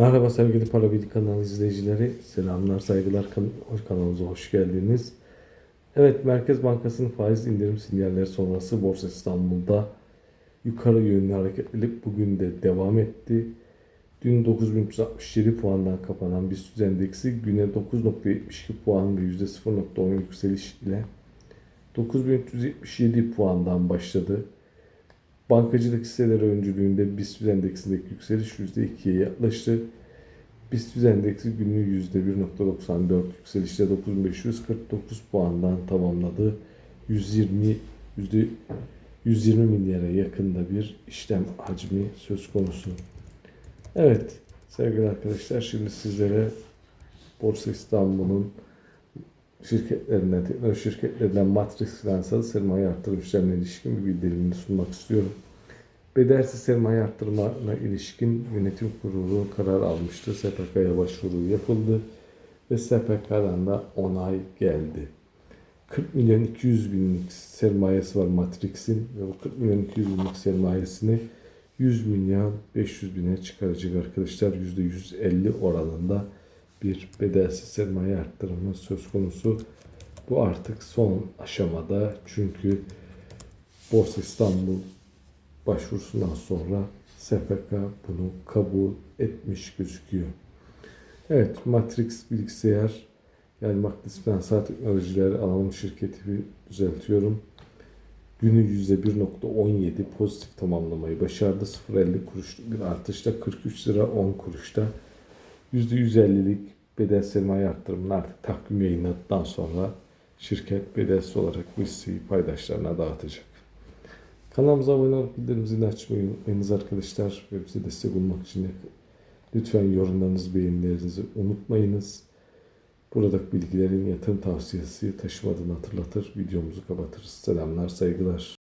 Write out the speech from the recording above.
Merhaba sevgili Parabili kanalı izleyicileri. Selamlar, saygılar kanalımıza hoş geldiniz. Evet, Merkez Bankası'nın faiz indirim sinyalleri sonrası Borsa İstanbul'da yukarı yönlü hareketlilik bugün de devam etti. Dün 9367 puandan kapanan BIST endeksi güne 9.72 puan ve %0.10 yükseliş ile 9377 puandan başladı. Bankacılık hisseleri öncülüğünde BIST endeksindeki yükseliş %2'ye yaklaştı. BIST endeksi günlüğü %1.94 yükselişle 9549 puandan tamamladı. 120 yüzde 120 milyara yakında bir işlem hacmi söz konusu. Evet sevgili arkadaşlar şimdi sizlere Borsa İstanbul'un şirketlerinden, teknoloji şirketlerinden Matrix finansal sermaye artırım işlemine ilişkin bir bildirimini sunmak istiyorum. Bedelsiz sermaye arttırmana ilişkin yönetim kurulu karar almıştı. SPK'ya başvuru yapıldı ve SPK'dan da onay geldi. 40 milyon 200 binlik sermayesi var Matrix'in ve bu 40 milyon 200 binlik sermayesini 100 milyon 500 bine çıkaracak arkadaşlar. %150 oranında bir bedelsiz sermaye arttırımı söz konusu. Bu artık son aşamada çünkü Borsa İstanbul başvurusundan sonra SPK bunu kabul etmiş gözüküyor. Evet, Matrix bilgisayar yani Matrix Finansal Teknolojiler Anonim Şirketi düzeltiyorum. Günü %1.17 pozitif tamamlamayı başardı. 0.50 kuruşluk bir artışla 43 lira 10 kuruşta %150'lik bedel sermaye arttırımını artık takvim yayınladıktan sonra şirket bedelsiz olarak bu hisseyi paydaşlarına dağıtacak. Kanalımıza abone olup bildirim zilini açmayı unutmayınız arkadaşlar. Ve bize destek olmak için lütfen yorumlarınızı, beğenilerinizi unutmayınız. Buradaki bilgilerin yatırım tavsiyesi taşımadığını hatırlatır. Videomuzu kapatırız. Selamlar, saygılar.